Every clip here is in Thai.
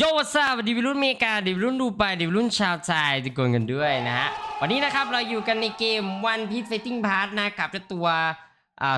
โยวัสวัสดีวิรุ่นเมกาดิวิรุ่นดูไปดิวิรุ่นชาวไทยทุกคนกันด้วยนะฮะ วันนี้นะครับเราอยู่กันในเกม One Piece Fighting Pass นะกับจ้าตัว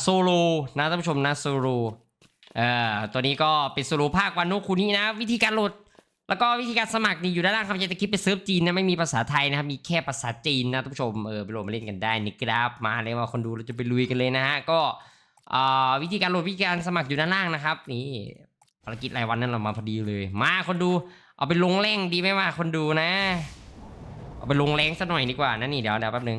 โซโลนะท่านผู้ชมนะโซโลเอ่อตัวนี้ก็เป็นโซโลภาควันโนคุนี้นะ วิธีการโหลด แล้วก็วิธีการสมัครนี่อยู่ด้านล่างครับจะคลิปไปเซิร์ฟจีนนะไม่มีภาษาไทยนะครับมีแค่ภาษาจีนนะท่านผู้ชมเออไปโหลดมาเล่นกันได้นี่ครับมาเลยมาคนดูเราจะไปลุยกันเลยนะฮะก็อ่าวิธีการโหลดวิธีการสมัครอยู่ด้านล่างนะครับนี่ ภารกิจรายวันนั้นเรามาพอดีเลย มาคนดู เอาไปลงแรงดีไหมว่าคนดูนะ เอาไปลงแรงสักหน่อยดีกว่านะนี่เดี๋ยวเดี๋ยวแป๊บนึง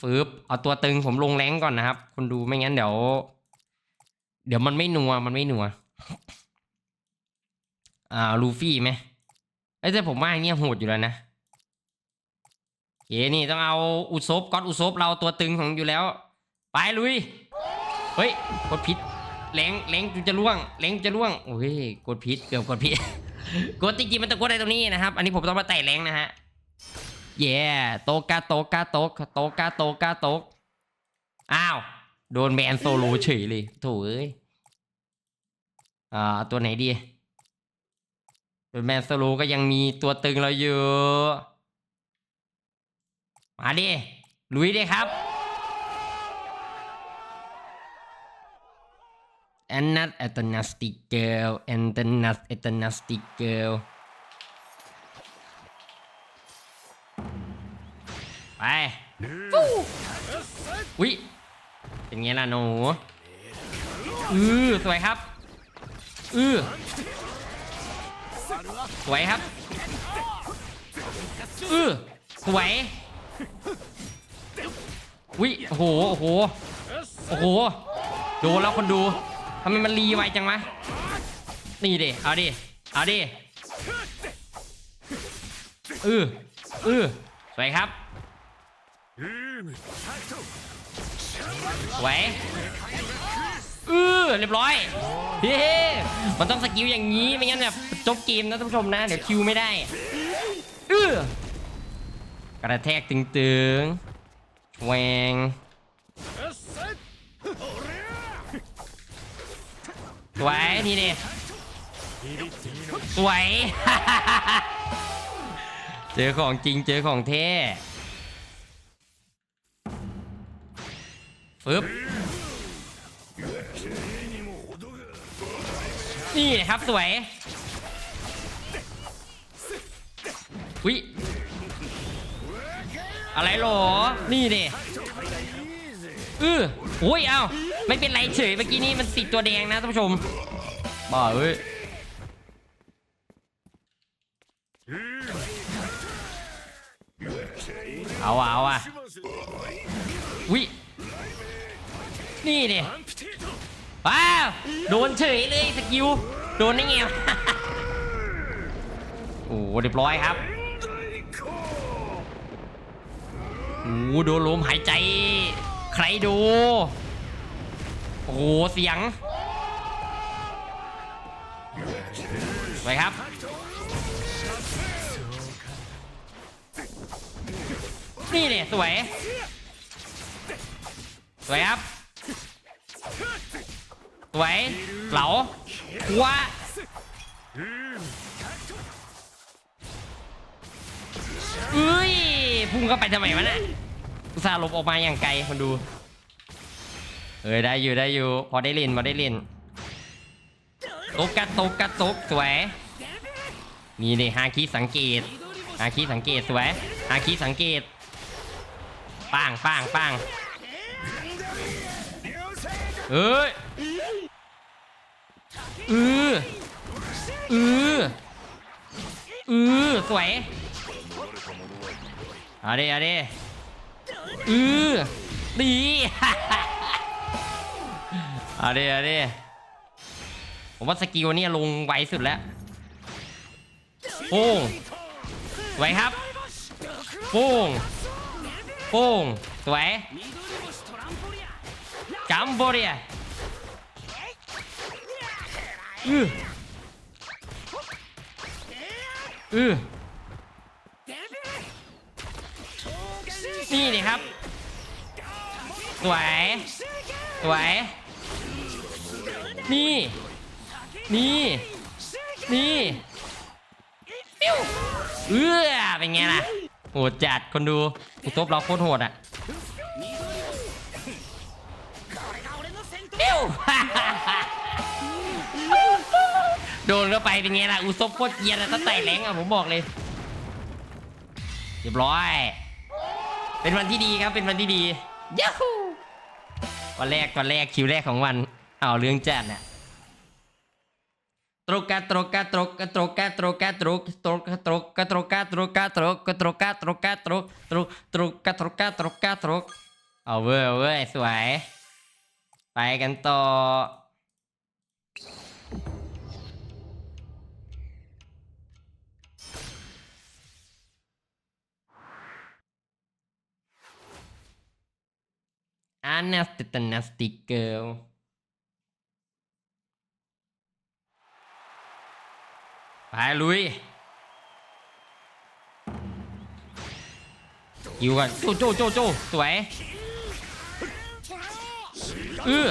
ฟืบเอาตัวตึงผมลงแรงก่อนนะครับ คนดูไม่งั้นเดี๋ยว เดี๋ยวมันไม่นัวมันไม่นัวอ่าลูฟี่ไหมไอ้ยแต่ผมว่าอันเนี้ยโหดอยู่แล้วนะโอเคนี่ต้องเอาอุซบก๊อตอุซบเราตัวตึงของอยู่แล้ว ไปลุย เฮ้ยกดพิษ แรงแรงจะล่วงแรงจะล่วงโอ้ยกดพิษเกือบกดพิษกดจริงๆมันต้องกดอะไรตรงนี้นะครับ อันนี้ผมต้องมาไต่แรงนะฮะเย่โตกาโตกาโตกโตกาโตกาโตกอ้าวโดนแบนโซโลเฉยเลยโถเอ้ยอ่าตัวไหนดีแมนโซโลก็ยังมีตัวตึงเราอยู่มาดิลุยดิครับ and not at the nasty girl and the not at the nasty girl ไปฟู้วิเป็นไงล่ะหนูอือสวยครับอือสวยครับอือสวยวิโอ้โหโอ้โหโอ้โหโดนแล้วคนดู ทำไมมันรีไวจังวะ นี่ดิ เอาดิ เอาดิเออเออสวยครับสวยเออเรียบร้อยเฮ้มันต้องสกิลอย่างนี้ ไม่งั้นแบบจบเกมนะท่านผู้ชมนะ เดี๋ยวคิวไม่ได้เออกระแทกตึงๆแหวง สวยทีนี้สวย เจอของจริงเจอของเท่ฟึบนี่นะครับสวยวิอะไรหรอ นี่ดิอือโอ้ย เอ้า ไม่เป็นไรเฉยเมื่อกี้นี้มันติดตัวแดงนะท่านผู้ชมบ้าเอ้ยเอาอะเอาอะวินี่ดิว้าวโดนเฉยเลยสกิลโดนได้ไงโอ้โหเรียบร้อยครับโอ้โหโดนลมหายใจ ใครดู โอ้โหเสียงไปครับ นี่เนี่ยสวย สวยครับ สวย เหลาหัวเอ้ยพุ่งเข้าไปทำไมวะน่ะอุตส่าหลบออกมาอย่างไกลคนดู เออได้อยู่ได้อยู่พอได้ล่นพอได้ล่นตุกกระตกกระตกสวยนี่นี่ฮาคิสังเกตฮาคิสังเกตสวยฮาคิสังเกตป้างป้างป้างเอ้ยอืออืออือสวยเอาดิเอาดิอือดี เอาดิเอาดิผมว่าสกิลเนี่ยลงไวสุดแล้วโป้งสวยครับโป้งโป้งสวยจัมโบเรียอืออือนี่นี่ครับสวยสวย นี่ นี่ นี่ปิ้วเอ้อเป็นไงล่ะโหดจัดคนดูอุตบเราโคตรโหดอะปิ้วโดนเข้าไปเป็นไงล่ะอุซบโคตรเกียนะถ้าไต่แรงอะผมบอกเลยเรียบร้อย เป็นวันที่ดีครับเป็นวันที่ดียัฮูวันแรกวันแรกคิวแรกของวัน เอาเรื่องแจัดน่ะตรกกะตรกกะตรกกะตรกกะตรกกะตรกตรกกะตรกกะตรกกะตรกกะตรกกะตรกกะตรกกะตรกตรกตรกกะตรกกะตรกกะตรกเอาเว้ยเอาเว้ยสวย ไปกันต่อ a nasty the nasty girl ไปลุยอยู่กันโจโจโจโจสวยเออ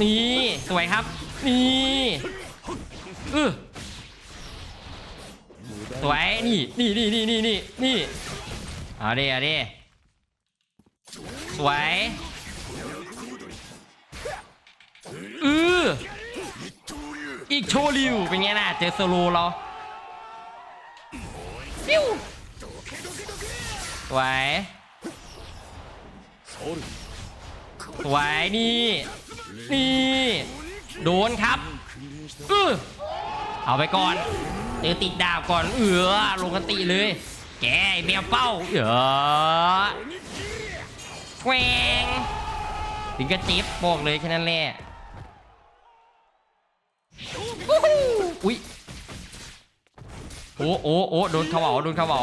นี่สวยครับ นี่เออสวยนี่นี่นี่นี่นี่นี่นี่เอาดิเอาดิสวย อีกโชว์ริวเป็นไงล่ะเจอโซโลเราปิ้วสวยสวยนี่ นี่ โดนครับเออเอาไปก่อนเจอติดดาบก่อนเออลงกันติเลย แกไอ้แมวเป้าเออแกวงถึงกระจิบบอกเลยแค่นั้นแหละ โอ้โอ้โอ้โดนเขวาโดนเขวา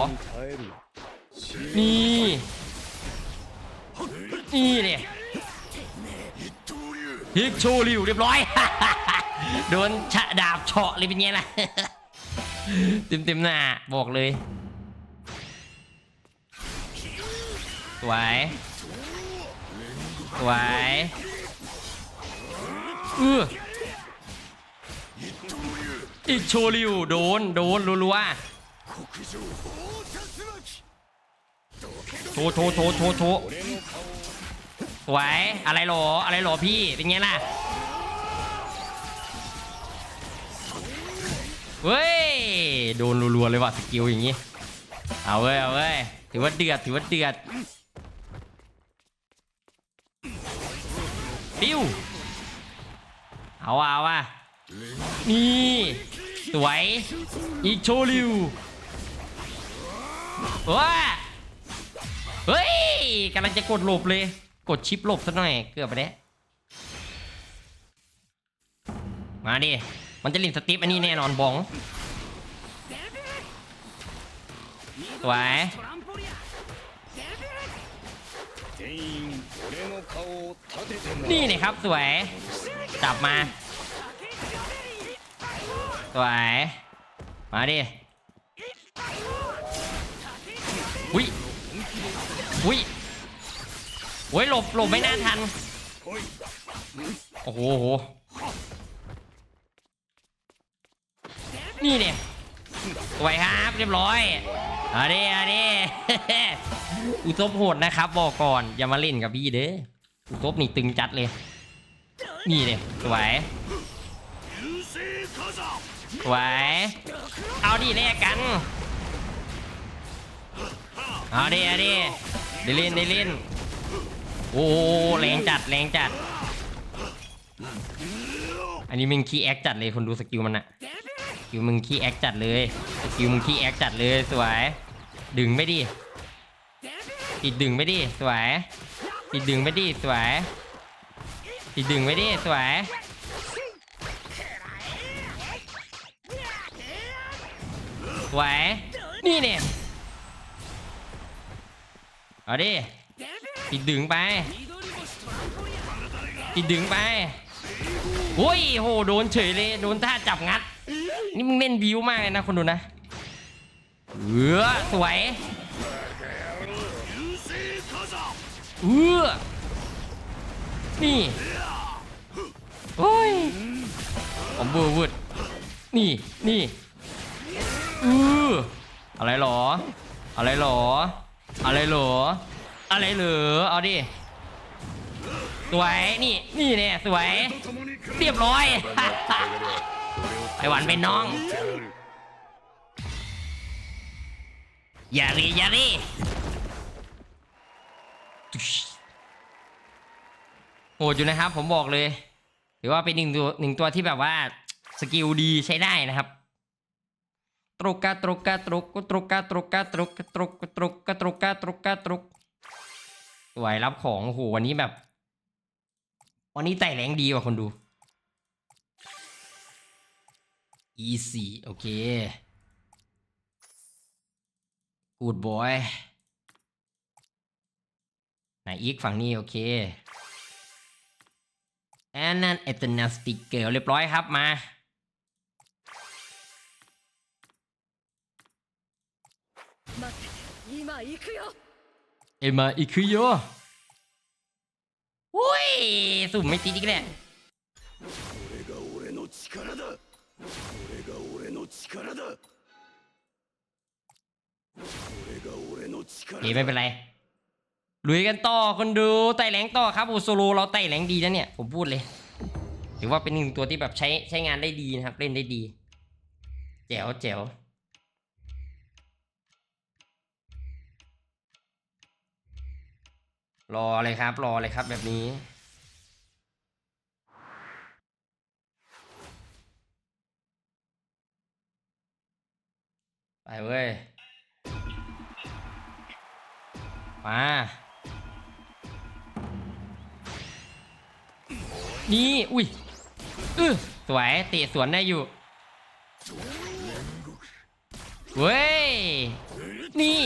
นี่นี่เนี่ยฮิกชูริวเรียบร้อย โดนฉะดาบเฉาะเลยเป็นไงล่ะเต็มเต็มหน้าบอกเลยสวยสวยเออ อีกโชริวโดนโดนรัวๆโชว์โชว์โชว์โชว์โชว์สวยอะไรหรออะไรหรอพี่เป็นไงล่ะเว้ยโดนรัวๆเลยว่ะสกิลอย่างงี้เอาเว้ยเอาเว้ยถือว่าเดือดถือว่าเดือดปิ้วเอาเอาว่ะ นี่ สวย อีกโชริวว้าเฮ้ยกำลังจะกดหลบเลย กดชิปหลบซะหน่อย เกือบไปแล้วมาดิ มันจะหลินสติปอันนี้แน่นอนบอง สวย นี่นะครับสวย จับมา สวย มาดิอุ้ยอุ้ยโอ้ยหลบหลบไม่น่าทัน โอ้โห นี่เนี่ยสวยครับเรียบร้อยเอาดิเอาดิอุทบโหดนะครับบอกก่อนอย่ามาเล่นกับพี่เด้ออุทบนี่ตึงจัดเลย นี่เนี่ยสวย สวยเอาดิแลกกัน เอาดิเอาดิได้เล่นด้เล่นโอ้โหแรงจัดแรงจัด อันนี้มึงขี้แอคจัดเลยคนดูสกิลมันอะสกิลมึงขี้แอคจัดเลยสกิลมึงขี้แอคจัดเลยสวย ดึงไม่ดิปิดดึงไม่ดิสวยปิดดึงไม่ดิสวยปิดดึงไม่ดิสวย สวยนี่เนี่ยเอาดิปิดดึงไปปิดดึงไปโอ้ยโหโดนเฉยเลยโดนท่าจับงัด นี่มึงเล่นบิวมากเลยนะคนดูนะเออสวยเออนี่โอ้ยผมเบอร์วุดนี่นี่ อืออะไรหรอ อะไรหรอ อะไรหรอ อะไรเหรอ เอาดิ สวย นี่ นี่เนี่ยสวย เรียบร้อย ไอหวันเป็นน้อง อย่ารีอย่ารีโหดอยู่นะครับ ผมบอกเลยถือว่าเป็นหนึ่งตัวหนึ่งตัวที่แบบว่า สกิลดีใช้ได้นะครับ ตรุกะตรุกะตรุกตรุกะตรุกะตรุกตรกตรุกะตรุกะตรุกตรุกสวยรับของโหวันนี้แบบ วันนี้ไต่แรงดีว่ะคนดู easy โอเค good boy ไหนอีกฝั่งนี้โอเคอันนั้นเอตนาสติกเกลเรียบร้อยครับมา 今行くよ เอมาอีกคือโยอุ้ย สุ่มไม่ติดอีกแล้ว これが俺の力だこれが俺の力だこれが俺の力 เฮ้ยไม่เป็นไร ลุยกันต่อคนดูไต่แรงต่อครับโอโซโลเราไต่แรงดีนะเนี่ย ผมพูดเลย ถือว่าเป็นหนึ่งตัวที่แบบใช้ใช้งานได้ดีนะครับ เล่นได้ดี แจ๋วแจ๋ว รอเลยครับ รอเลยครับแบบนี้ ไปเว้ย มา นี่ อุ้ยอือสวยเตะสวนได้อยู่เว้ย นี่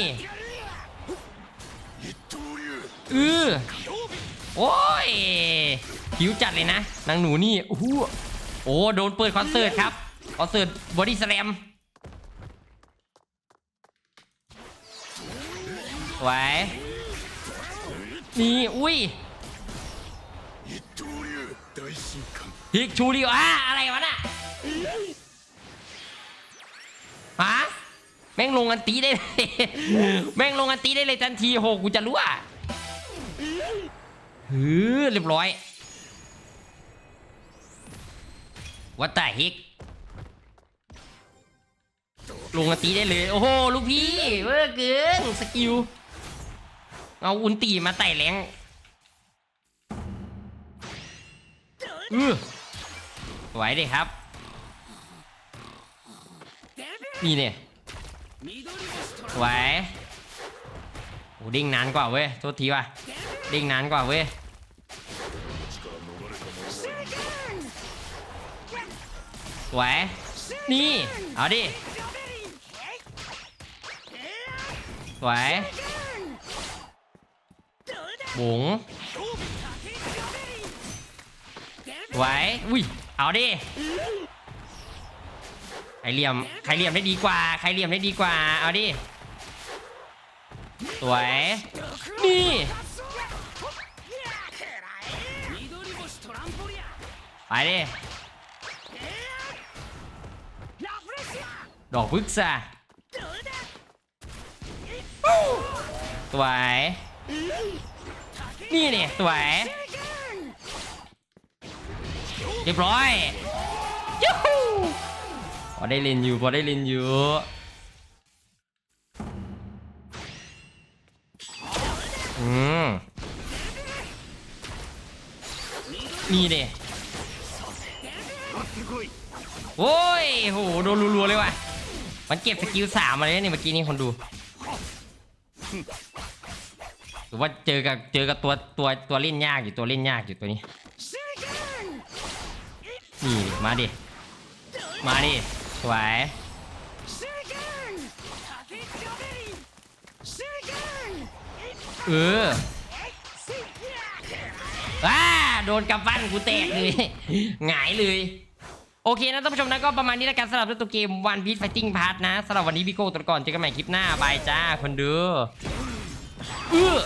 อือโอ้ยหิวจัดเลยนะนางหนูนี่โอ้โหโอ้โดนเปิดคอนเสิร์ตครับคอนเสิร์ตบอดี้สแลมไหวนี่อุ้ยฮิกชูริวอะอะไรวะน่ะฮะแม่งลงอันตีได้เลย แม่งลงอันตีได้เลยทันทีโหกูจะรู้อะ ฮือเรียบร้อยวัตตาฮิกลงอตีได้เลย โอ้โห ลูกพี่เวอร์เกินสกิล เอาอุนตีมาไต่แรงอือไหวดิครับ นี่เนี่ยไหวโอ้ดิ้งนานกว่าเว้ย โทษทีว่ะ ดิ้งนานกว่าเว้ยสวยนี่เอาดิสวยหมุงสวยอุ้ยเอาดิใครเหลี่ยมใครเหลี่ยมได้ดีกว่าใครเหลี่ยมได้ดีกว่าเอาดิสวยนี่ ดิดอกพึกษาสวยนี่เนี่ยสวยเรียบร้อยยูฮูพอได้เล่นอยู่พอได้เล่นอยู่อืมนี่เด้ โอ้ยโหโดนรัวๆเลยว่ะ มันเก็บสกิลสามมาเลยนี่เมื่อกี้นี่คนดูหรือว่าเจอกับเจอกับตัวตัวตัวเล่นยากอยู่ตัวเล่นยากอยู่ตัวนี้ นี่มาดิ มาดิ สวยเออว้าโดนกำปั้นกูแตกเลย หงายเลย โอเคนะท่านผู้ชมนะก็ประมาณนี้แล้วกันสำหรับตัวเกม One Piece Fighting Pass นะสำหรับวันนี้พี่โก้ตัวก่อนเจอกันใหม่คลิปหน้าบายจ้าคนดูเออ